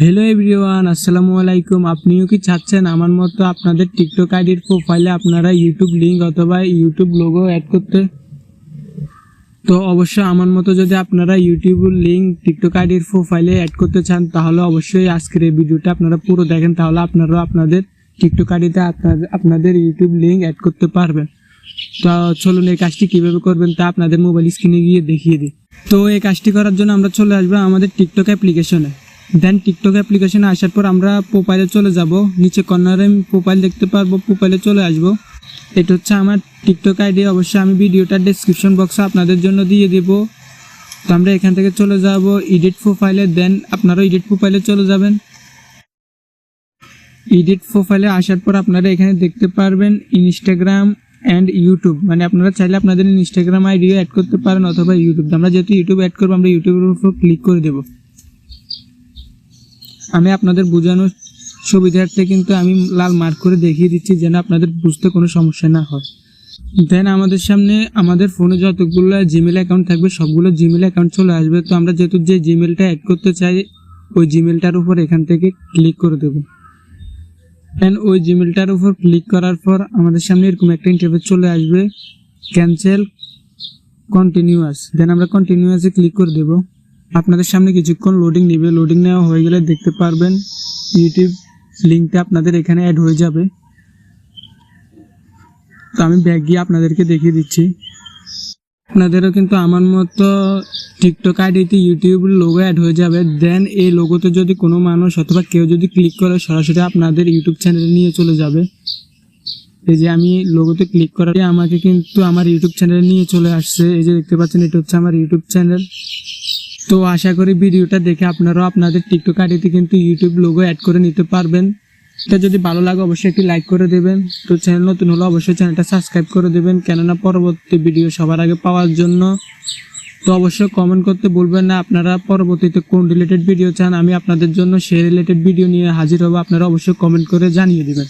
Hello everyone আসসালামু আলাইকুম আপনিও কি চাচ্ছেন আমার মতো আপনাদের টিকটক আইডির প্রোফাইলে আপনারা ইউটিউব লিংক অথবা ইউটিউব লোগো অ্যাড করতে? তো অবশ্যই আমার মতো যদি আপনারা ইউটিউব লিংক টিকটক আইডির প্রোফাইলে অ্যাড করতে চান, তাহলে অবশ্যই আজকের এই ভিডিওটা আপনারা পুরো দেখেন, তাহলে আপনারাও আপনাদের টিকটক আইডিতে আপনাদের আপনাদের ইউটিউব লিংক অ্যাড করতে পারবেন। তো চলুন এই কাজটি কীভাবে করবেন তা আপনাদের মোবাইল স্ক্রিনে গিয়ে দেখিয়ে দিই। তো এই কাজটি করার জন্য আমরা চলে আসব আমাদের টিকটক অ্যাপ্লিকেশনে দেন টিকটক অ্যাপ্লিকেশনে আসার পর আমরা প্রোফাইলে চলে যাব। নিচে কর্নারে প্রোফাইল দেখতে পারব প্রোফাইলে চলে আসব। এটা হচ্ছে আমার টিকটক আইডি অবশ্যই আমি ভিডিওটা ডেসক্রিপশন বক্সে আপনাদের জন্য দিয়ে দেব। তো আমরা এখান থেকে চলে যাব এডিট প্রোফাইলে দেন আপনারাও এডিট প্রোফাইলে চলে যাবেন। এডিট প্রোফাইলে আসার পর আপনারা এখানে দেখতে পারবেন ইনস্টাগ্রাম অ্যান্ড ইউটিউব মানে আপনারা চাইলে আপনাদের ইনস্টাগ্রাম আইডিও অ্যাড করতে পারেন অথবা ইউটিউব আমরা যেহেতু ইউটিউব অ্যাড করব, আমরা ইউটিউবের উপর ক্লিক করে দেবো। আমি আপনাদের বোঝানোর সুবিধার্থে কিন্তু আমি লাল মার্ক করে দেখিয়ে দিচ্ছি যেন আপনাদের বুঝতে কোনো সমস্যা না হয়। দেন আমাদের সামনে আমাদের ফোনে যতগুলো জিমেল অ্যাকাউন্ট থাকবে, সবগুলো জিমেল অ্যাকাউন্ট চলে আসবে। তো আমরা যেহেতু যে জিমেলটা অ্যাড করতে চাই, ওই জিমেলটার উপর এখান থেকে ক্লিক করে দেবো। অ্যান্ড ওই জিমেলটার উপর ক্লিক করার পর আমাদের সামনে এরকম একটা ইন্টারভিউ চলে আসবে। ক্যান্সেল কন্টিনিউয়াস দেন আমরা কন্টিনিউয়াসে ক্লিক করে দেবো। আপনাদের সামনে কিছুক্ষণ লোডিং নেবে। লোডিং নেওয়া হয়ে গেলে দেখতে পারবেন ইউটিউব লিঙ্কটা আপনাদের এখানে অ্যাড হয়ে যাবে। তো আমি ব্যাগ গিয়ে আপনাদেরকে দেখিয়ে দিচ্ছি। আপনাদেরও কিন্তু আমার মতো টিকটক আইডিতে ইউটিউব লোগো অ্যাড হয়ে যাবে। দেন এই লোগোতে যদি কোনো মানুষ অথবা কেউ যদি ক্লিক করে, সরাসরি আপনাদের ইউটিউব চ্যানেলে নিয়ে চলে যাবে। এই যে আমি লোগোতে ক্লিক করার আমাকে কিন্তু আমার ইউটিউব চ্যানেলে নিয়ে চলে আসছে। এই যে দেখতে পাচ্ছেন, এটা হচ্ছে আমার ইউটিউব চ্যানেল তো আশা করি ভিডিওটা দেখে আপনারাও আপনাদের টিকটক আইডিতে কিন্তু ইউটিউব লোগো অ্যাড করে নিতে পারবেন। এটা যদি ভালো লাগে অবশ্যই একটি লাইক করে দেবেন। তো চ্যানেল নতুন হলে অবশ্যই চ্যানেলটা সাবস্ক্রাইব করে দেবেন, কেননা পরবর্তী ভিডিও সবার আগে পাওয়ার জন্য। তো অবশ্যই কমেন্ট করতে বলবেন না, আপনারা পরবর্তীতে কোন রিলেটেড ভিডিও চান, আমি আপনাদের জন্য সেই রিলেটেড ভিডিও নিয়ে হাজির হব, আপনারা অবশ্যই কমেন্ট করে জানিয়ে দেবেন।